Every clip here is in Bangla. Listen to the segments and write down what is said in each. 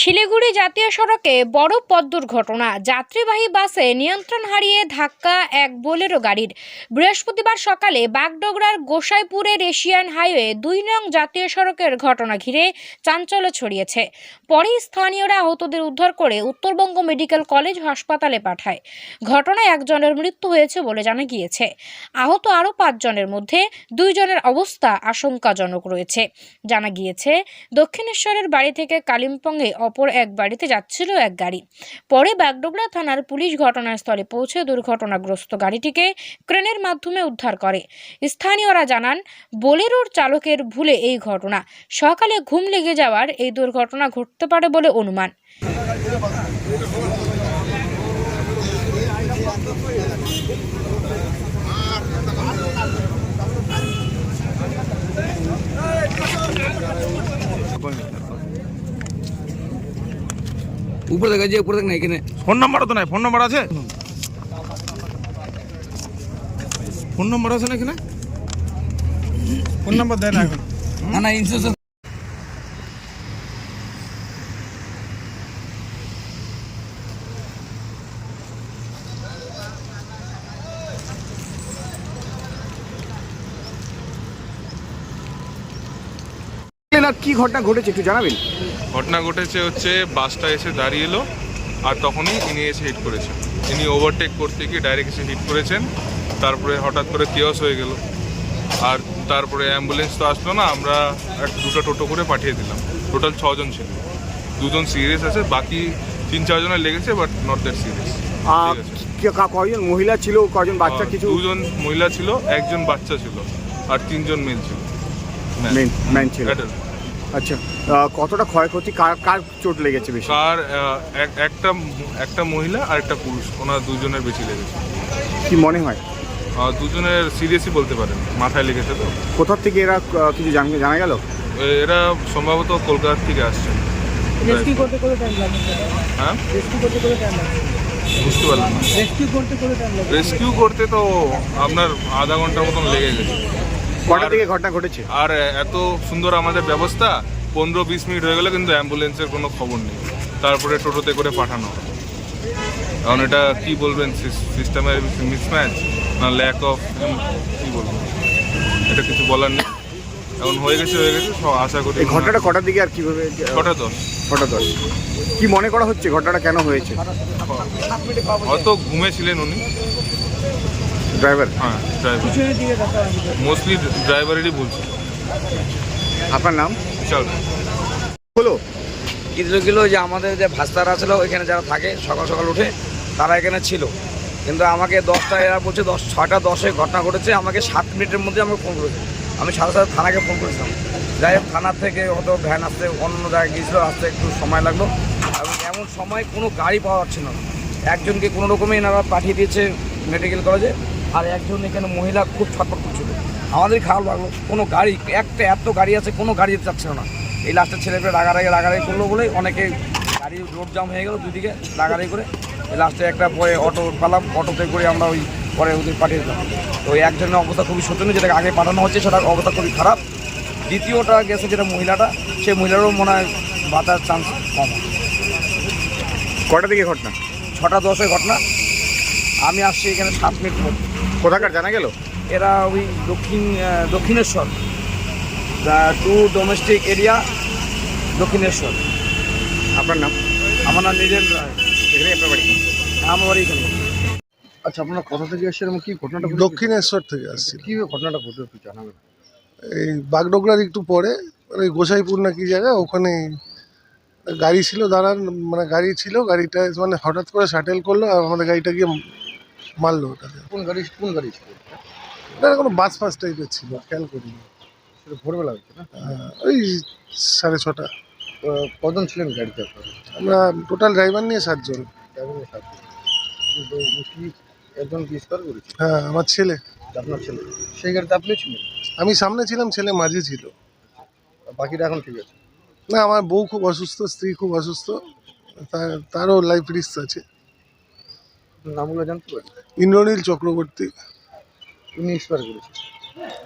শিলিগুড়ি জাতীয় সড়কে বড় পথ দুর্ঘটনা। যাত্রীবাহী বাসে নিয়ন্ত্রণ হারিয়ে ধাক্কা এক বোলেরো গাড়ির। বৃহস্পতিবার সকালে বাগডোগরার গোসাইপুরের এশিয়ান হাইওয়ে দুই নং জাতীয় সড়কের ঘটনা ঘিরে চাঞ্চল্য ছড়িয়েছে। পরে স্থানীয়রা আহতদের উদ্ধার করে উত্তরবঙ্গ মেডিকেল কলেজ হাসপাতালে পাঠায়। ঘটনায় একজনের মৃত্যু হয়েছে বলে জানা গিয়েছে। আহত আরও পাঁচজনের মধ্যে দুইজনের অবস্থা আশঙ্কাজনক রয়েছে। জানা গিয়েছে, দক্ষিণেশ্বরের বাড়ি থেকে কালিম্পংয়ে অপর এক বাড়িতে যাচ্ছিল এক গাড়ি। পরে বাগডোগরা থানার পুলিশ ঘটনাস্থলে পৌঁছে দুর্ঘটনাগ্রস্ত গাড়িটিকে ক্রেনের মাধ্যমে উদ্ধার করে। স্থানীয়রা জানান, বোলেরোর চালকের ভুলে এই ঘটনা। সকালে ঘুম লেগে যাওয়ার এই দুর্ঘটনা ঘটতে পারে বলে অনুমান। উপরে দেখা যে উপরে দেখ না এখানে। ফোন নাম্বারও তো নাই ফোন নাম্বার আছে? ফোন নাম্বার আছে না এখানে? ফোন নাম্বার দেয় না এখন না না ইন্স্যুরেন্স না কি ঘটনা ঘটেছে একটু জানাবেন? ঘটনা ঘটেছে হচ্ছে বাসটা এসে দাঁড়িয়ে এলো আর তখনই ইনি এসে হিট করেছেন। ইনি ওভারটেক করতে গিয়ে ডাইরেক্ট এসে হিট করেছেন তারপরে হঠাৎ করে কেওস হয়ে গেল। আর তারপরে অ্যাম্বুলেন্স তো আসলো না আমরা এক দুটো টোটো করে পাঠিয়ে দিলাম। টোটাল ছজন ছিল। দুজন সিরিয়াস আছে বাকি তিন চারজনের লেগেছে বাট নট দ্যাট সিরিয়াস আর কে- কয়জন? মহিলা ছিল কয়জন বাচ্চা কিছু? দুজন মহিলা ছিল একজন বাচ্চা ছিল আর তিনজন মেল ছিল। মেন ছিল। আচ্ছা কতটা ক্ষয়ক্ষতি? কার কার চোট লেগেছে বেশি? কার এক- একটা একটা মহিলা আর একটা পুরুষ ওনার দুজনের বেশি লেগেছে। কি মনে হয়? দুজনের সিরিয়াসই বলতে পারেন মাথায় লেগেছে তো। কোথার থেকে এরা কিছু জান- জানা গেল? এরা সম্ভবত কলকাতা থেকে আসছে। রেস্কিউ করতে করে টাইম লাগে হ্যাঁ? রেস্কিউ করতে করে টাইম লাগে বুঝতে পারলাম না। রেস্কিউ করতে করে টাইম লাগে রেস্কিউ করতে তো আপনার আধা ঘণ্টার মতন লেগে গেছে। কটা থেকে ঘটনা ঘটেছে? আর এত সুন্দর আমাদের ব্যবস্থা পনেরো বিশ মিনিট হয়ে গেলে কিন্তু অ্যাম্বুলেন্সের কোনো খবর নেই। তারপরে টোটোতে করে পাঠানো কারণ এটা কি বলবেন সিস্টেমের মিসম্যাচ না ল্যাক অফ কি বলব? এটা কিছু বলার নেই। এখন হয়ে গেছে হয়ে গেছে সব আশা করি এই ঘটনাটা কটার দিকে আর কীভাবে কটা দশ? কটা দশ? কি মনে করা হচ্ছে ঘটনাটা কেন হয়েছে? হয়তো ঘুমেছিলেন উনি। ড্রাইভার হ্যাঁ ড্রাইভার মোস্টলি ড্রাইভারেরই বলছি। আপনার নাম? চল। হলো। কিছু কিলো যে আমাদের যে ভাস্তারা ছিল ওইখানে যারা থাকে সকাল সকাল উঠে তারা এখানে ছিল। কিন্তু আমাকে দশটা এরা বলছে দশ ছটা দশে ঘটনা ঘটেছে আমাকে সাত মিনিটের মধ্যে আমাকে ফোন করেছে। আমি সাথে সাথে থানাকে ফোন করেছিলাম। যাই হোক থানার থেকে হয়তো ভ্যান আসতে অন্য জায়গায় গিয়েছিল আসতে একটু সময় লাগল। এবং এমন সময় কোনো গাড়ি পাওয়া যাচ্ছে না। একজনকে কোনো রকমে এনারা পাঠিয়ে দিয়েছে মেডিকেল কলেজে আর একজন এখানে মহিলা খুব ছটফট করছিল আমাদের খারাপ লাগল কোনো গাড়ি একটা এত গাড়ি আছে কোনো গাড়ি যেতে চাচ্ছিল না। এই লাস্টের ছেলেপেলে রাগারাগি রাগারাগি করল বলেই অনেকে গাড়ি রোড জাম হয়ে গেল দুদিকে রাগারাগি করে। এই লাস্টে একটা পরে অটো পালাম। অটোতে করে আমরা ওই পরে ওদের পাঠিয়ে দিলাম। তো ওই একজনের অবস্থা খুবই শোচনীয় যেটাকে আগে পাঠানো হচ্ছে সেটার অবস্থা খুবই খারাপ। দ্বিতীয়টা গেছে যেটা মহিলাটা সেই মহিলারও মনে হয় বাঁচার চান্স কম। কটা থেকে ঘটনা? ছটা দশের ঘটনা। আমি আসছি এখানে সাত মিনিট পর। কোথাকার জানা গেল? এরা ওই দক্ষিণ Dakshineswar. To domestic area Dakshineswar. আপনার নাম? আমার নাম নীরেন রায়। এখানে আপনার বাড়ি? আমার বাড়ি এখানে। আচ্ছা আপনারা কোথা থেকে এসেছেন এবং কি ঘটনাটা দক্ষিণেশ্বর থেকে আসছিল কি ঘটনাটা ঘটলো একটু জানাবেন? এই বাগডোগরার একটু পরে মানে গোসাইপুর না কি জায়গা ওখানে গাড়ি ছিল দাঁড়ান মানে গাড়ি ছিল গাড়িটা মানে হঠাৎ করে শাটেল করল আর আমাদের গাড়িটা গিয়ে মারলো ওটাকে। কোন গাড়ি কোন গাড়ি ছিল? এটা কোনো বাস ফাস টাইপের ছিল খেয়াল করিনি। সেটা ভোরবেলা হচ্ছে না? আহ, ওই সাড়ে ছটা। কজন ছিলেন গাড়িতে আপনারা? আমরা টোটাল ড্রাইভার নিয়ে সাতজন। ড্রাইভারের সাথে কিন্তু কি একজন কি স্কোয়ার করেছে? হ্যাঁ আমার ছেলে। আপনার ছেলে। সেই গাড়িতে আপনি ছিলেন? আমি সামনে ছিলাম ছেলে মাঝে ছিল। বাকিটা এখন ঠিক আছে? না আমার বউ খুব অসুস্থ স্ত্রী খুব অসুস্থ। তার তারও লাইফ রিস্ক আছে। নামগুলো জানতে পারি ইন্দ্রনীল চক্রবর্তী। উনি এক্সপায়ার করেছেন?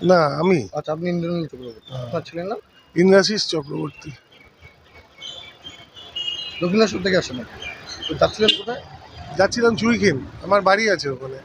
না আমি। আচ্ছা আপনি ইন্দ্রনীল চক্রবর্তী। হ্যাঁ। আপনার ছিলেন না ইন্দ্রাশিস চক্রবর্তী। দক্ষিণেশ্বর থেকে আসেন তো যাচ্ছিলেন কোথায়? যাচ্ছিলাম চুইখিন আমার বাড়ি আছে ওখানে।